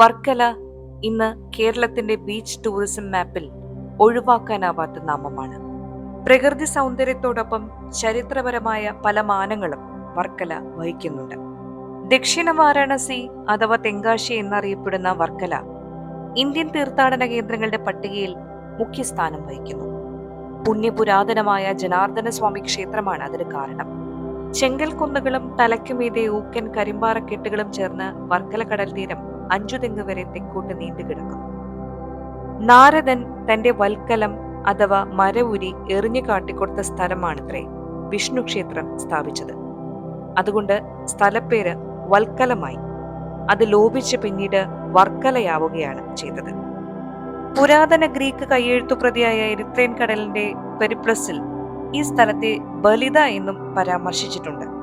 വർക്കല ഇന്ന് കേരളത്തിന്റെ beach tourism മാപ്പിൽ ഒഴിവാക്കാനാവാത്ത നാമമാണ്. പ്രകൃതി സൗന്ദര്യത്തോടൊപ്പം ചരിത്രപരമായ പല മാനങ്ങളും വർക്കല വഹിക്കുന്നുണ്ട്. ദക്ഷിണ വാരാണസി അഥവാ തെങ്കാശി എന്നറിയപ്പെടുന്ന വർക്കല ഇന്ത്യൻ തീർത്ഥാടന കേന്ദ്രങ്ങളുടെ പട്ടികയിൽ മുഖ്യസ്ഥാനം വഹിക്കുന്നു. പുണ്യപുരാതനമായ ജനാർദ്ദന സ്വാമി ക്ഷേത്രമാണ് അതിന് കാരണം. ചെങ്കൽ കുന്നുകളും തലയ്ക്കുമീതെ ഊക്കൻ കരിമ്പാറക്കെട്ടുകളും ചേർന്ന് വർക്കല കടൽ തീരം അഞ്ചു തെങ്ങ് വരെ തെക്കോട്ട് നീണ്ടുകിടക്കുന്നു. നാരദൻ തന്റെ വൽക്കലം അഥവാ മരവുരി എറിഞ്ഞു കാട്ടിക്കൊടുത്ത സ്ഥലമാണത്രേ വിഷ്ണു ക്ഷേത്രം സ്ഥാപിച്ചത്. അതുകൊണ്ട് സ്ഥലപ്പേര് വൽക്കലമായി. അത് ലോപിച്ച് പിന്നീട് വർക്കലയാവുകയാണ് ചെയ്തത്. പുരാതന ഗ്രീക്ക് കയ്യെഴുത്തുപ്രതിയായ എരിത്രേൻ കടലിന്റെ പെരിപ്ലസിൽ ഈ സ്ഥലത്തെ ബലിത എന്നും പരാമർശിച്ചിട്ടുണ്ട്.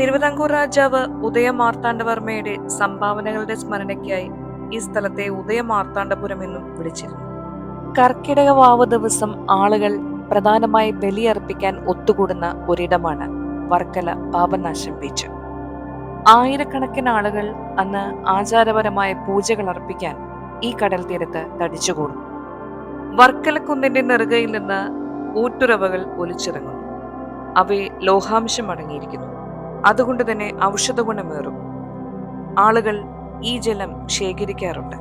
തിരുവിതാംകൂർ രാജാവ് ഉദയമാർത്താണ്ഡവർമ്മയുടെ സംഭാവനകളുടെ സ്മരണയ്ക്കായി ഈ സ്ഥലത്തെ ഉദയമാർത്താണ്ഡപുരം എന്നും വിളിച്ചിരുന്നു. കർക്കിടക വാവ് ദിവസം ആളുകൾ പ്രധാനമായി ബലിയർപ്പിക്കാൻ ഒത്തുകൂടുന്ന ഒരിടമാണ് വർക്കല പാപനാശം ബീച്ച്. ആയിരക്കണക്കിന് ആളുകൾ അന്ന് ആചാരപരമായ പൂജകൾ അർപ്പിക്കാൻ ഈ കടൽ തീരത്ത് തടിച്ചുകൂടും. വർക്കലക്കുന്നിന്റെ നെറുകയിൽ നിന്ന് ഊട്ടുറവകൾ ഒലിച്ചിറങ്ങുന്നു. അവയെ ലോഹാംശം അടങ്ങിയിരിക്കുന്നു. അതുകൊണ്ട് തന്നെ ഔഷധ ഗുണമേറും ആളുകൾ ഈ ജലം ശേഖരിക്കാറുണ്ട്.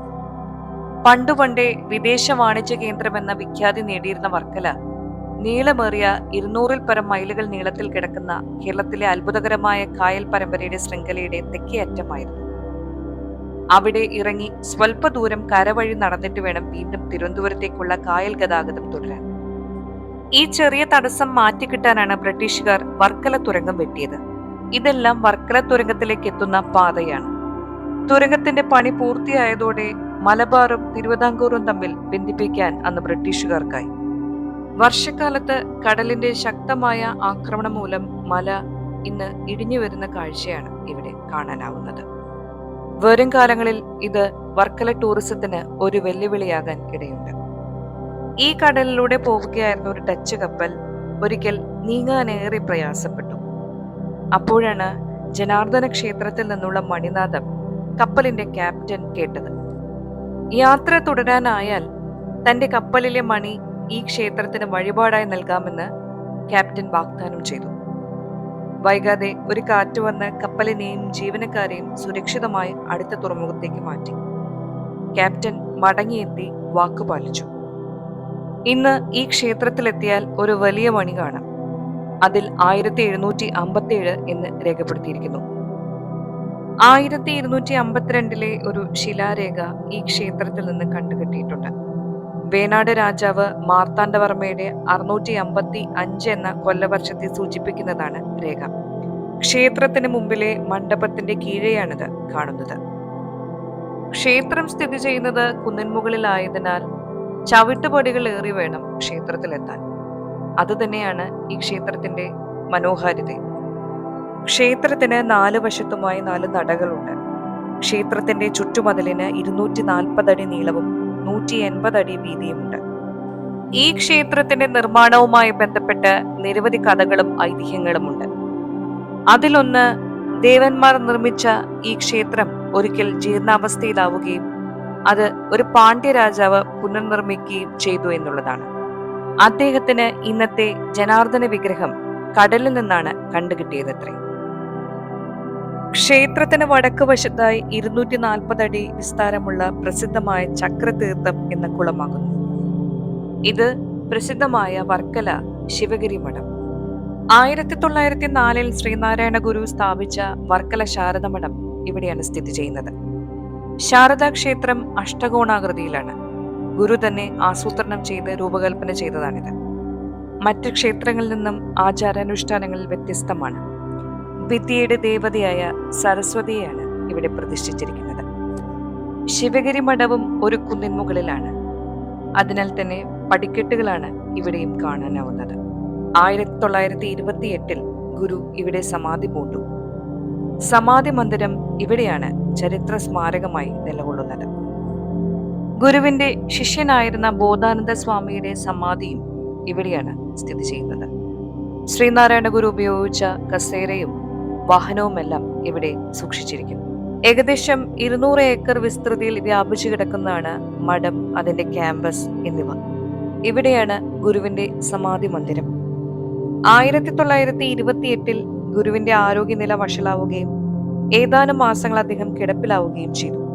പണ്ടു പണ്ടേ വിദേശ വാണിജ്യ കേന്ദ്രമെന്ന വിഖ്യാതി നേടിയിരുന്ന വർക്കല നീളമേറിയ ഇരുന്നൂറിൽ പരം മൈലുകൾ നീളത്തിൽ കിടക്കുന്ന കേരളത്തിലെ അത്ഭുതകരമായ കായൽ പരമ്പരയുടെ ശൃംഖലയുടെ തെക്കേ അറ്റമായിരുന്നു. അവിടെ ഇറങ്ങി സ്വൽപ്പ ദൂരം കരവഴി നടന്നിട്ട് വേണം വീണ്ടും തിരുവനന്തപുരത്തേക്കുള്ള കായൽ ഗതാഗതം തുടരാൻ. ഈ ചെറിയ തടസ്സം മാറ്റിക്കിട്ടാനാണ് ബ്രിട്ടീഷുകാർ വർക്കല തുരങ്കം വെട്ടിയത്. ഇതെല്ലാം വർക്കല തുരങ്കത്തിലേക്ക് എത്തുന്ന പാതയാണ്. തുരങ്കത്തിന്റെ പണി പൂർത്തിയായതോടെ മലബാറും തിരുവിതാംകൂറും തമ്മിൽ ബന്ധിപ്പിക്കാൻ അന്ന് ബ്രിട്ടീഷുകാർക്കായി. വർഷക്കാലത്ത് കടലിന്റെ ശക്തമായ ആക്രമണം മൂലം മല ഇന്ന് ഇടിഞ്ഞു വരുന്ന കാഴ്ചയാണ് ഇവിടെ കാണാനാവുന്നത്. വരും കാലങ്ങളിൽ ഇത് വർക്കല ടൂറിസത്തിന് ഒരു വെല്ലുവിളിയാകാൻ ഇടയുണ്ട്. ഈ കടലിലൂടെ പോവുകയായിരുന്ന ഒരു ടച്ച് കപ്പൽ ഒരിക്കൽ നീങ്ങാനേറെ പ്രയാസപ്പെട്ടു. അപ്പോഴാണ് ജനാർദ്ദന ക്ഷേത്രത്തിൽ നിന്നുള്ള മണിനാഥം കപ്പലിന്റെ ക്യാപ്റ്റൻ കേട്ടത്. യാത്ര തുടരാനായാൽ തന്റെ കപ്പലിലെ മണി ഈ ക്ഷേത്രത്തിന് വഴിപാടായി നൽകാമെന്ന് ക്യാപ്റ്റൻ വാഗ്ദാനം ചെയ്തു. വൈകാതെ ഒരു കാറ്റ് വന്ന് കപ്പലിനെയും ജീവനക്കാരെയും സുരക്ഷിതമായി അടുത്ത തുറമുഖത്തേക്ക് മാറ്റി. ക്യാപ്റ്റൻ മടങ്ങിയെത്തി വാക്കുപാലിച്ചു. ഇന്ന് ഈ ക്ഷേത്രത്തിലെത്തിയാൽ ഒരു വലിയ മണി കാണാം. അതിൽ ആയിരത്തി എഴുന്നൂറ്റി അമ്പത്തിയേഴ് എന്ന് രേഖപ്പെടുത്തിയിരിക്കുന്നു. ആയിരത്തി ഇരുന്നൂറ്റി അമ്പത്തിരണ്ടിലെ ഒരു ശിലാരേഖ ഈ ക്ഷേത്രത്തിൽ നിന്ന് കണ്ടുകിട്ടിയിട്ടുണ്ട്. വേണാട് രാജാവ് മാർത്താണ്ഡവർമ്മയുടെ അറുന്നൂറ്റി അമ്പത്തി അഞ്ച് എന്ന കൊല്ലവർഷത്തെ സൂചിപ്പിക്കുന്നതാണ് രേഖ. ക്ഷേത്രത്തിന് മുമ്പിലെ മണ്ഡപത്തിന്റെ കീഴെയാണിത് കാണുന്നത്. ക്ഷേത്രം സ്ഥിതി ചെയ്യുന്നത് കുന്നിൻമുകളിലായതിനാൽ ചവിട്ടുപടികൾ ഏറി വേണം ക്ഷേത്രത്തിലെത്താൻ. അതുതന്നെയാണ് ഈ ക്ഷേത്രത്തിന്റെ മനോഹാരിത. ക്ഷേത്രത്തിന് നാല് വശത്തുമായി നാല് നടകളുണ്ട്. ക്ഷേത്രത്തിന്റെ ചുറ്റുമതിലിന് ഇരുന്നൂറ്റി നാൽപ്പത് അടി നീളവും നൂറ്റി എൺപത് അടി വീതിയുമുണ്ട്. ഈ ക്ഷേത്രത്തിന്റെ നിർമ്മാണവുമായി ബന്ധപ്പെട്ട് നിരവധി കഥകളും ഐതിഹ്യങ്ങളുമുണ്ട്. അതിലൊന്ന് ദേവന്മാർ നിർമ്മിച്ച ഈ ക്ഷേത്രം ഒരിക്കൽ ജീർണാവസ്ഥയിലാവുകയും അത് ഒരു പാണ്ഡ്യ രാജാവ് പുനർനിർമ്മിക്കുകയും ചെയ്തു എന്നുള്ളതാണ്. അദ്ദേഹത്തിന് ഇന്നത്തെ ജനാർദ്ദന വിഗ്രഹം കടലിൽ നിന്നാണ് കണ്ടുകിട്ടിയതത്രേ. ക്ഷേത്രത്തിന് വടക്ക് വശത്തായി ഇരുന്നൂറ്റി നാൽപ്പത് അടി വിസ്താരമുള്ള പ്രസിദ്ധമായ ചക്രതീർത്ഥം എന്ന കുളമാകുന്നു. ഇത് പ്രസിദ്ധമായ വർക്കല ശിവഗിരി മഠം. ആയിരത്തി തൊള്ളായിരത്തി നാലിൽ ശ്രീനാരായണ ഗുരു സ്ഥാപിച്ച വർക്കല ശാരദ മഠം ഇവിടെയാണ് സ്ഥിതി ചെയ്യുന്നത്. ശാരദാ ക്ഷേത്രം അഷ്ടകോണാകൃതിയിലാണ്. ഗുരു തന്നെ ആസൂത്രണം ചെയ്ത് രൂപകൽപ്പന ചെയ്തതാണിത്. മറ്റ് ക്ഷേത്രങ്ങളിൽ നിന്നും ആചാരാനുഷ്ഠാനങ്ങളിൽ വ്യത്യസ്തമാണ്. വിദ്യയുടെ ദേവതയായ സരസ്വതിയെയാണ് ഇവിടെ പ്രതിഷ്ഠിച്ചിരിക്കുന്നത്. ശിവഗിരി മഠവും ഒരു കുന്നിൻ മുകളിലാണ് അതിനാൽ തന്നെ പടിക്കെട്ടുകളാണ് ഇവിടെയും കാണാനാവുന്നത്. ആയിരത്തി തൊള്ളായിരത്തി ഇരുപത്തി എട്ടിൽ ഗുരു ഇവിടെ സമാധി പൂണ്ടു. സമാധി മന്ദിരം ഇവിടെയാണ് ചരിത്ര സ്മാരകമായി നിലകൊള്ളുന്നത്. ഗുരുവിന്റെ ശിഷ്യനായിരുന്ന ബോധാനന്ദ സ്വാമിയുടെ സമാധിയും ഇവിടെയാണ് സ്ഥിതി ചെയ്യുന്നത്. ശ്രീനാരായണ ഗുരു ഉപയോഗിച്ച കസേരയും വാഹനവുമെല്ലാം ഇവിടെ സൂക്ഷിച്ചിരിക്കുന്നു. ഏകദേശം ഇരുന്നൂറ് ഏക്കർ വിസ്തൃതിയിൽ വ്യാപിച്ചു കിടക്കുന്നതാണ് മഠം അതിന്റെ ക്യാമ്പസ് എന്നിവ. ഇവിടെയാണ് ഗുരുവിന്റെ സമാധി മന്ദിരം. ആയിരത്തി തൊള്ളായിരത്തി ഇരുപത്തിയെട്ടിൽ ഗുരുവിന്റെ ആരോഗ്യനില വഷളാവുകയും ഏതാനും മാസങ്ങൾ അദ്ദേഹം കിടപ്പിലാവുകയും ചെയ്തു.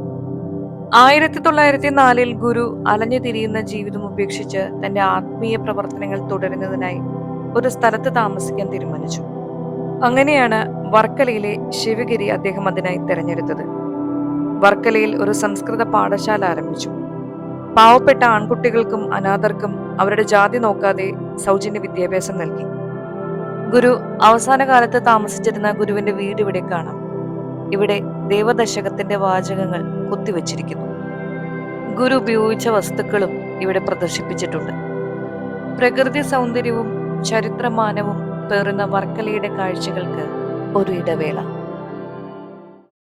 ആയിരത്തി തൊള്ളായിരത്തി നാലിൽ ഗുരു അലഞ്ഞു തിരിയുന്ന ജീവിതം ഉപേക്ഷിച്ച് തന്റെ ആത്മീയ പ്രവർത്തനങ്ങൾ തുടരുന്നതിനായി ഒരു സ്ഥലത്ത് താമസിക്കാൻ തീരുമാനിച്ചു. അങ്ങനെയാണ് വർക്കലയിലെ ശിവഗിരി അദ്ദേഹം അതിനായി തെരഞ്ഞെടുത്തത്. വർക്കലയിൽ ഒരു സംസ്കൃത പാഠശാല ആരംഭിച്ചു. പാവപ്പെട്ട ആൺകുട്ടികൾക്കും അനാഥർക്കും അവരുടെ ജാതി നോക്കാതെ സൗജന്യ വിദ്യാഭ്യാസം നൽകി. ഗുരു അവസാന കാലത്ത് താമസിച്ചിരുന്ന ഗുരുവിന്റെ വീട് ഇവിടെ കാണാം. ഇവിടെ ദേവദശകത്തിന്റെ വാചകങ്ങൾ കുത്തിവച്ചിരിക്കുന്നു. ഗുരു ഉപയോഗിച്ച വസ്തുക്കളും ഇവിടെ പ്രദർശിപ്പിച്ചിട്ടുണ്ട്. പ്രകൃതി സൗന്ദര്യവും ചരിത്രമാനവും പേറുന്ന വർക്കലയുടെ കാഴ്ചകൾക്ക് ഒരു ഇടവേള.